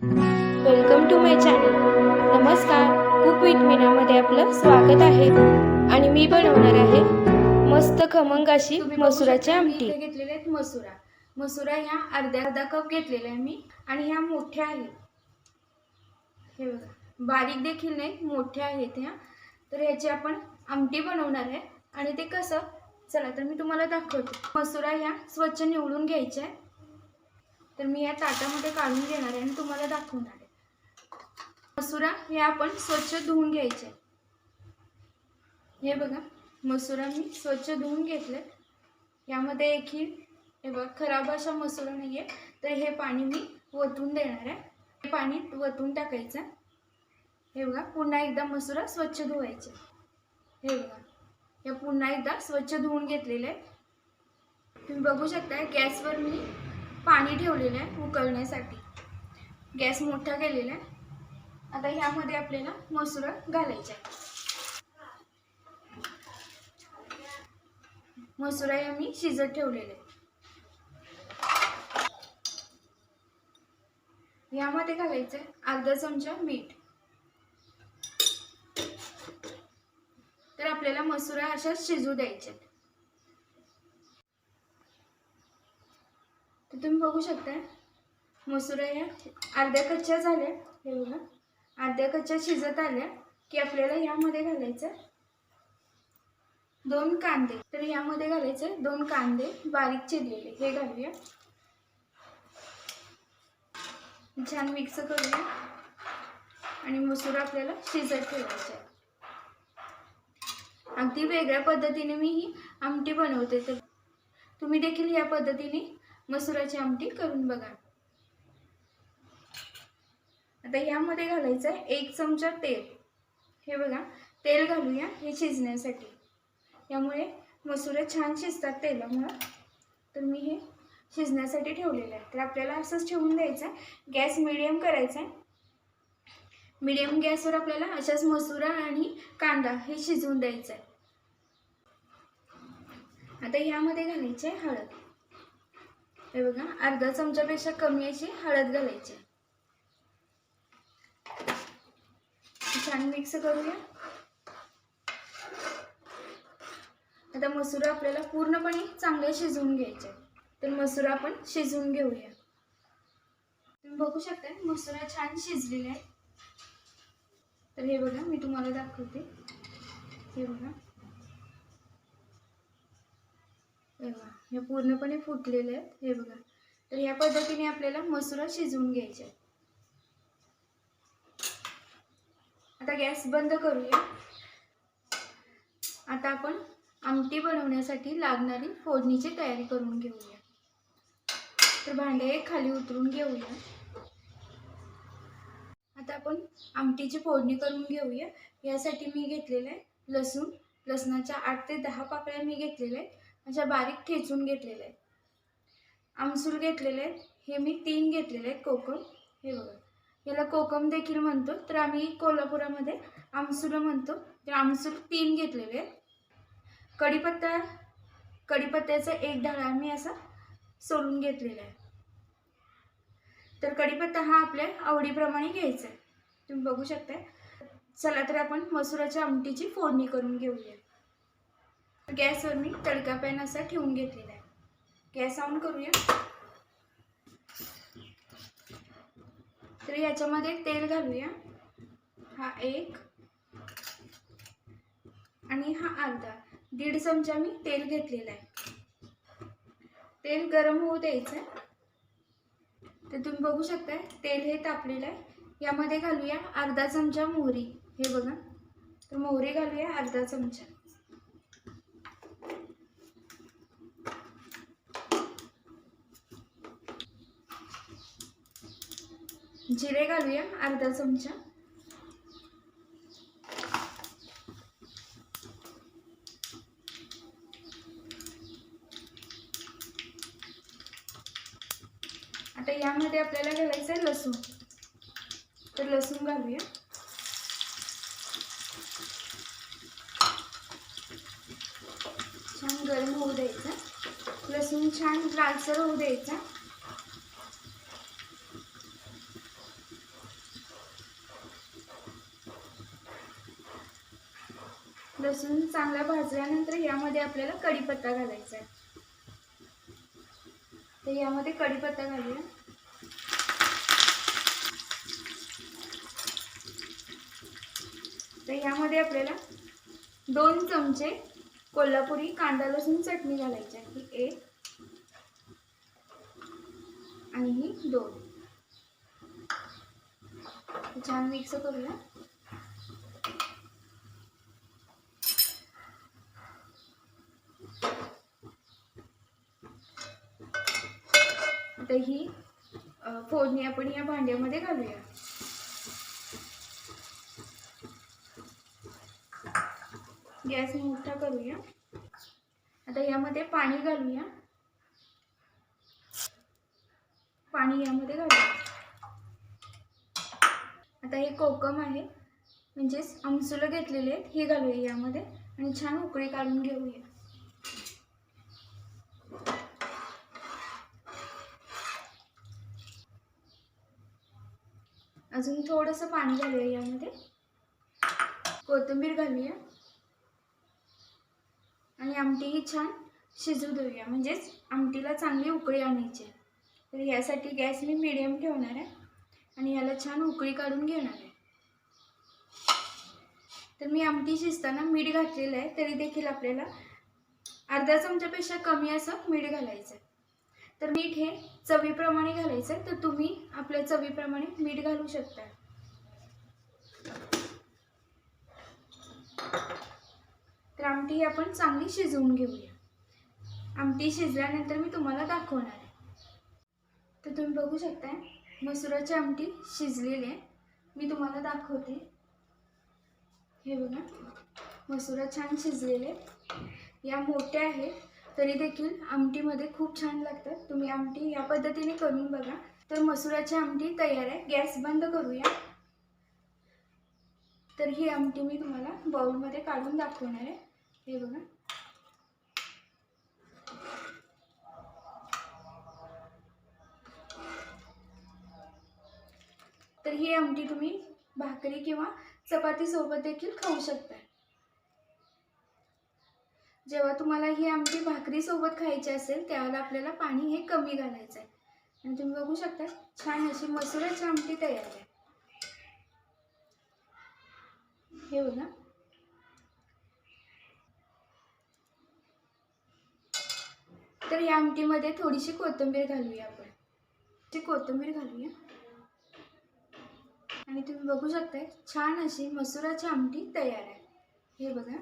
Welcome to my channel नमस्कार. Cook with मीनामध्ये आपलं स्वागत आहे. आणि मी बनवणार आहे मस्त खमंग अशी मसुराची आमटी. घेतलेले आहेत मसुरा. मसुरा ह्या अर्ध्या अर्धा कप घेतलेला आहे मी आणि ह्या मोठ्या आहेत. हे बघा. बारीक देखील नाही मोठ्या आहेत ह्या. तर ह्याची आपण आमटी बनवणार आहे. आणि ते कसं? चला तर मी तुम्हाला दाखवते. मसुरा ह्या स्वच्छ निवडून घ्यायच्या आहे. तर मी या ताटामध्ये काढून घेणार आहे आणि तुम्हाला दाखवणार आहे. मसुरा हे आपण स्वच्छ धुवून घ्यायचे हे बघा मसुरा मी स्वच्छ धुवून घेतले यामध्ये एकही हे बघा खराब अशा मसुरा नाही आहे तर हे पाणी मी वतून देणार आहे. हे पाणी वतून टाकायचं. हे बघा पुन्हा एकदा मसुरा स्वच्छ धुवायचे. हे बघा हे पुन्हा एकदा स्वच्छ धुवून घेतलेले आहे. तुम्ही बघू शकता गॅसवर मी पाणी ठेवलेलं आहे उकळण्यासाठी. गॅस मोठा केलेला आहे. आता ह्यामध्ये आपल्याला मसूर घालायचा आहे मसुरा या मी शिजत ठेवलेले यामध्ये घालायचं आहे अर्धा चमचा मीठ. तर आपल्याला मसुरा अशाच शिजू द्यायचे तर तुम्ही बघू शकता मसुरा या अर्ध्या कच्च्या झाल्या. हे बघा. अर्ध्या कच्च्या शिजत आल्या. की आपल्याला यामध्ये घालायचं दोन कांदे. तर यामध्ये घालायचे दोन कांदे बारीक चिरलेले. हे घालूया. छान मिक्स करूया. आणि मसूर आपल्याला शिजत ठेवायचा आहे. अगदी वेगळ्या पद्धतीने मी ही आमटी बनवते. तर तुम्ही देखील या पद्धतीने मसुराची आमटी करून बघा. आता यामध्ये घालायचं आहे एक चमचा तेल. हे बघा तेल घालूया हे शिजण्यासाठी. यामुळे मसुरे छान शिजतात तेलामुळं. तर मी हे शिजण्यासाठी ठेवलेलं आहे. तर आपल्याला असंच ठेवून द्यायचं आहे. गॅस मिडियम करायचा आहे. मिडियम गॅसवर आपल्याला अशाच मसुरा आणि कांदा हे शिजवून द्यायचं आहे. आता ह्यामध्ये घालायचे आहे हळद. हे बघा अर्धा चमच्यापेक्षा कमी अशी हळद घालायची. आहे. छान मिक्स करूया. आता मसूर आपल्याला पूर्णपणे चांगले शिजवून घ्यायचे तर मसूर आपण शिजवून घेऊया. तुम्ही बघू शकता मसुरा छान शिजलेला आहे तर हे बघा मी तुम्हाला दाखवते. हे बघा. तेव्हा हे पूर्णपणे फुटलेले आहेत. हे बघा. तर ह्या पद्धतीने आपल्याला मसुरा शिजवून घ्यायचे आता गॅस बंद करूया. आता आपण आमटी बनवण्यासाठी लागणारी फोडणीची तयारी करून घेऊया. तर भांडे एक खाली उतरून घेऊया. आता आपण आमटीची फोडणी करून घेऊया. यासाठी मी घेतलेलं आहे लसूण. लसणाच्या आठ ते दहा पाकळ्या मी घेतलेल्या आहेत. अशा बारीक ठेचून घेतलेल्या आहेत. आमसूल घेतलेले आहेत. हे मी तीन घेतलेले आहेत कोकम. हे बघा. याला कोकम देखील म्हणतो. तर आम्ही कोल्हापुरामध्ये आमसूल म्हणतो. तर आमसूल तीन घेतलेले आहेत. कढीपत्ता कढीपत्त्याचा एक ढाळा मी असा सोलून घेतलेला आहे. तर कढीपत्ता हा आपल्या आवडीप्रमाणे घ्यायचा आहे. तुम्ही बघू शकता चला तर आपण मसुराच्या आमटीची फोडणी करून घेऊया. गॅसवर मी तडका पॅन असा ठेवून घेतलेला आहे. गॅस ऑन करूया. तर याच्यामध्ये तेल घालूया. हा एक. आणि हा अर्धा. दीड चमचा मी तेल घेतलेला आहे. तेल गरम होऊ द्यायचं आहे तर तुम्ही बघू शकता तेल हे तापलेलं आहे. यामध्ये घालूया अर्धा चमचा मोहरी. हे बघा. तर मोहरी घालूया अर्धा चमचा. जिरे घालूया अर्धा चमचा. आता यामध्ये आपल्याला घालायचं आहे लसूण. तर लसूण घालूया. छान गरम होऊ द्यायचं. लसूण छान लालसर होऊ द्यायचा. लसूण चांगला भाजल्यानंतर यामध्ये आपल्याला कढीपत्ता घालायचा आहे. तर यामध्ये कढीपत्ता घालूया. तर यामध्ये आपल्याला दोन चमचे कोल्हापुरी कांदा लसूण चटणी घालायची आहे. ही एक आणि ही दोन. छान मिक्स करूया. आता ही फोडणी आपण या भांड्यामध्ये घालूया. गॅस मोठा करूया. आता यामध्ये पाणी घालूया. पाणी यामध्ये घालूया. आता हे कोकम आहे. म्हणजेच आमसुलं घेतलेले आहेत हे घालूया यामध्ये. आणि छान उकळी काढून घेऊया. अजून थोडंसं पाणी घालूया यामध्ये. कोथिंबीर घालूया. आणि आमटी ही छान शिजू देऊया. म्हणजेच आमटीला चांगली उकळी आणायची आहे. तर यासाठी गॅस मी मिडियम ठेवणार आहे. आणि याला छान उकळी काढून घेणार आहे. तर मी आमटी शिजताना मीठ घातलेलं आहे. तरी देखील आपल्याला अर्धा चमच्यापेक्षा कमी असं मीठ घालायचं आहे. तर मीठ हे चवीप्रमाणे घालायचं आहे तर तुम्ही आपल्या चवीप्रमाणे मीठ घालू शकता. तर आमटी ही आपण चांगली शिजवून घेऊया. आमटी शिजल्यानंतर मी तुम्हाला दाखवणार आहे. तर तुम्ही बघू शकताय मसुराची आमटी शिजलेली आहे. मी तुम्हाला दाखवते. हे बघा मसुरा छान शिजलेले या मोठ्या आहेत. तरी देखील आमटीमध्ये खूप छान लागतात. तुम्ही आमटी या पद्धतीने करून बघा. तर मसुराची आमटी तयार आहे. गॅस बंद करूया. तर ही आमटी मी तुम्हाला बाउलमध्ये काढून दाखवणार आहे. हे बघा. तर ही आमटी तुम्ही भाकरी किंवा चपाती सोबत देखील खाऊ शकता. जेव्हा तुम्हाला ही आमटी भाकरीसोबत खायची असेल त्यावेळेला आपल्याला पाणी हे कमी घालायचं आहे आणि तुम्ही बघू शकता छान अशी मसुराची आमटी तयार आहे. हे बघा. तर या आमटीमध्ये थोडीशी कोथिंबीर घालूया आपण. ती कोथिंबीर घालूया. आणि तुम्ही बघू शकताय छान अशी मसुराची आमटी तयार आहे. हे बघा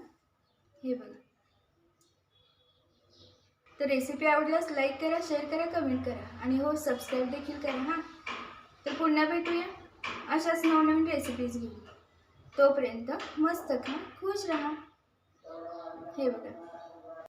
हे बघा. तर रेसिपी आवडल्यास लाईक करा शेअर करा कमेंट करा. आणि हो सबस्क्राईब देखील करा हां. तर पुन्हा भेटूया अशाच नवनवीन रेसिपीज घेऊ तोपर्यंत मस्त खा खुश राहा. हे बघा.